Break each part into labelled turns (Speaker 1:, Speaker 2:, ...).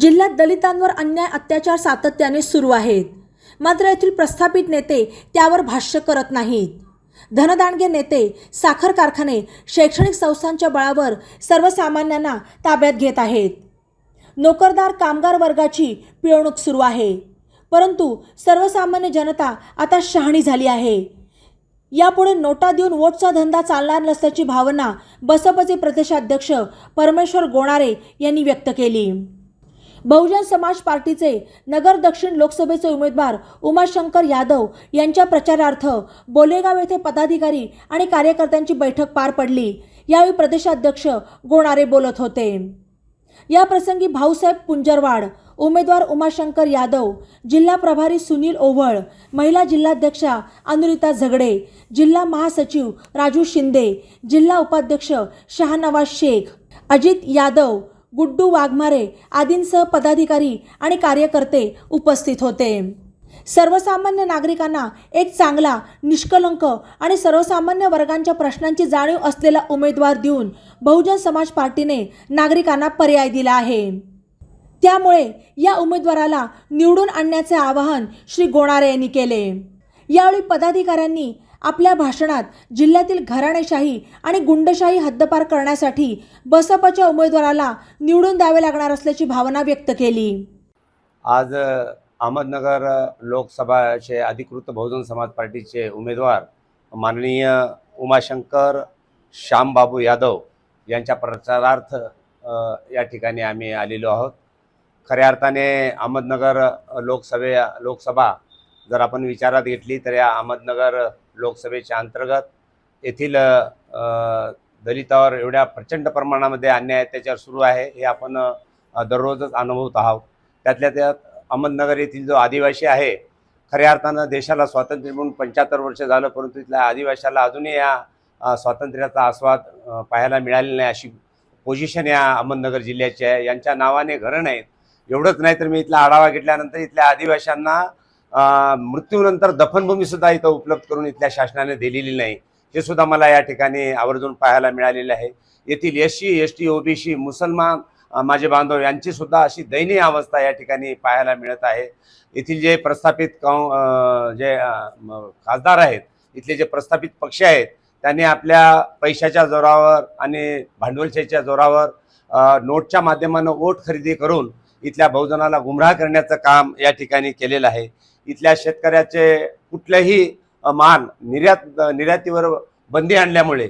Speaker 1: जिल्ह्यात दलितांवर अन्याय अत्याचार सातत्याने सुरू आहेत. मात्र येथील प्रस्थापित नेते त्यावर भाष्य करत नाहीत. धनदांडगे नेते साखर कारखाने शैक्षणिक संस्थांच्या बळावर सर्वसामान्यांना ताब्यात घेत आहेत. नोकरदार कामगार वर्गाची पिळवणूक सुरू आहे. परंतु सर्वसामान्य जनता आता शहाणी झाली आहे. यापुढे नोटा देऊन वोटचा धंदा चालणार नसल्याची भावना बसपचे प्रदेशाध्यक्ष परमेश्वर गोणारे यांनी व्यक्त केली. बहुजन समाज पार्टीचे नगर दक्षिण लोकसभेचे उमेदवार उमाशंकर यादव यांच्या प्रचारार्थ बोलेगाव येथे पदाधिकारी आणि कार्यकर्त्यांची बैठक पार पडली. यावेळी प्रदेशाध्यक्ष गोणारे बोलत होते. या प्रसंगी भाऊसाहेब पुंजरवाड उमेदवार उमाशंकर यादव जिल्हा प्रभारी सुनील ओव्हळ महिला जिल्हाध्यक्षा अनुरिता झगडे जिल्हा महासचिव राजू शिंदे जिल्हा उपाध्यक्ष शहानवाज शेख अजित यादव गुड्डू वाघमारे आदींसह पदाधिकारी आणि कार्यकर्ते उपस्थित होते. सर्वसामान्य नागरिकांना एक चांगला निष्कलंक आणि सर्वसामान्य वर्गांच्या प्रश्नांची जाणीव असलेला उमेदवार देऊन बहुजन समाज पार्टीने नागरिकांना पर्याय दिला आहे. त्यामुळे या उमेदवाराला निवडून आणण्याचे आवाहन श्री गोणारे यांनी केले. यावेळी पदाधिकाऱ्यांनी आपल्या भाषणात जिल्ह्यातील घराणेशाही आणि गुंडशाही हद्दपार करण्यासाठी बसपाच्या उमेदवाराला निवडून द्यावे लागणार असल्याची भावना व्यक्त केली.
Speaker 2: आज अहमदनगर लोकसभाचे अधिकृत बहुजन समाज पार्टीचे उमेदवार माननीय उमाशंकर श्यामबाबू यादव यांच्या प्रचारार्थ या ठिकाणी आम्ही आलेलो आहोत. खऱ्या अर्थाने अहमदनगर लोकसभे लोकसभा जर आपण विचारात घेतली तर या अहमदनगर लोकसभेच्या अंतर्गत. येथील दलितावर एवढ्या प्रचंड प्रमाणामध्ये अन्याय अत्याचार सुरू आहे हे आपण दररोजच अनुभवत आहोत. त्यातल्या त्यात अहमदनगर येथील जो आदिवासी आहे खऱ्या अर्थानं देशाला स्वातंत्र्य मिळून पंच्याहत्तर वर्ष झालं परंतु इथल्या आदिवाशाला अजूनही या स्वातंत्र्याचा आस्वाद पाहायला मिळालेला नाही अशी पोझिशन या अहमदनगर जिल्ह्याची आहे. यांच्या नावाने घरं नाहीत. एवढंच नाही तर मी इथला आढावा घेतल्यानंतर इथल्या आदिवाशांना मृत्यूनंतर मृत्यूनंतर दफनभूमीसुद्धा इथं उपलब्ध करून इथल्या शासनाने दिलेली नाही. हे सुद्धा मला या ठिकाणी आवर्जून पाहायला मिळालेलं आहे. येथील S C S T OBC मुसलमान माझे बांधव यांची सुद्धा अशी दयनीय अवस्था या ठिकाणी पाहायला मिळत आहे. येथील जे प्रस्थापित कौ जे खासदार आहेत इथले जे प्रस्थापित पक्ष आहेत त्यांनी आपल्या पैशाच्या जोरावर आणि भांडवलशाहीच्या जोरावर नोटच्या माध्यमानं वोट खरेदी करून इथल्या बहुजनाला गुमराह करण्याचं काम या ठिकाणी केलेलं आहे. इथल्या शेतकऱ्याचे कुठल्याही मान निर्यात निर्यातीवर बंदी आणल्यामुळे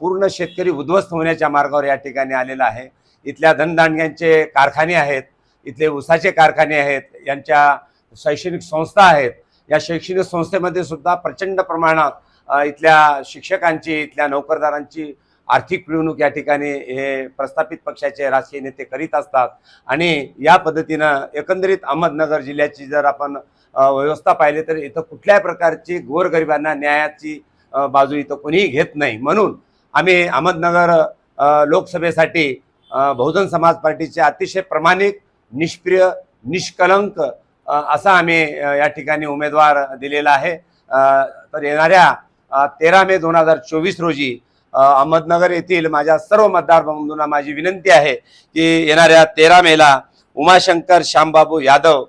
Speaker 2: पूर्ण शेतकरी उद्ध्वस्त होण्याच्या मार्गावर या ठिकाणी आलेला आहे. इथल्या धनदांडग्यांचे कारखाने आहेत इथले उसाचे कारखाने आहेत यांच्या शैक्षणिक संस्था आहेत. या शैक्षणिक संस्थेमध्ये सुद्धा प्रचंड प्रमाणात इथल्या शिक्षकांची इथल्या नोकरदारांची आर्थिक पिळवणूक या ठिकाणी हे प्रस्थापित पक्षाचे राजकीय नेते करीत असतात. आणि या पद्धतीनं एकंदरीत अहमदनगर जिल्ह्याची जर आपण व्यवस्था पाहिली तर इथं कुठल्याही प्रकारची गोरगरिबांना न्यायाची बाजू इथं कोणीही घेत नाही. म्हणून आम्ही अहमदनगर लोकसभेसाठी बहुजन समाज पार्टीचे अतिशय प्रमाणिक निष्प्रिय निष्कलंक असा आम्ही या ठिकाणी उमेदवार दिलेला आहे. तर येणाऱ्या तेरा मे दोन हजार चोवीस रोजी अहमदनगर येथील माझ्या सर्व मतदारबंधूंना माझी विनंती आहे की येणाऱ्या तेरा मेला उमाशंकर श्यामबाबू यादव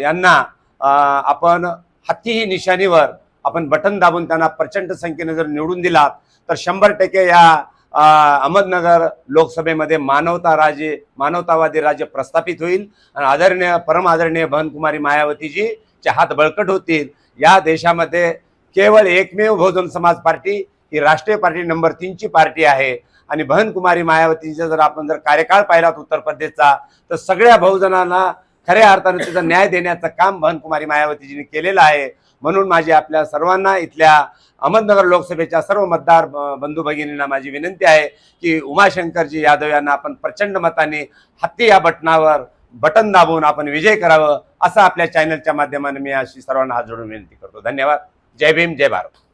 Speaker 2: यांना आपण हत्तीही निशाणीवर आपण बटन दाबून त्यांना प्रचंड संख्येने जर निवडून दिलात तर शंभर टक्के या अहमदनगर लोकसभेमध्ये मानवता राजे मानवतावादी राज्य प्रस्थापित होईल. आणि आदरणीय परम आदरणीय भवनकुमारी मायावतीजी चे हात बळकट होतील. या देशामध्ये केवळ एकमेव बहुजन समाज पार्टी ही राष्ट्रीय पार्टी नंबर तीनची पार्टी आहे. आणि बहन कुमारी मायावतीचा जर आपण जर कार्यकाळ पाहिलात उत्तर प्रदेशचा तर सगळ्या बहुजनांना खऱ्या अर्थाने त्याचा न्याय देण्याचं काम बहन कुमारी मायावतीजीने केलेलं आहे. म्हणून माझी आपल्या सर्वांना इथल्या अहमदनगर लोकसभेच्या सर्व मतदार बंधू भगिनींना माझी विनंती आहे की उमाशंकरजी यादव यांना आपण प्रचंड मताने हत्ती या बटनावर बटन दाबून आपण विजय करावं असं आपल्या चॅनलच्या माध्यमाने मी अशी सर्वांना हात जोडून विनंती करतो. धन्यवाद. जय भीम जय भारत.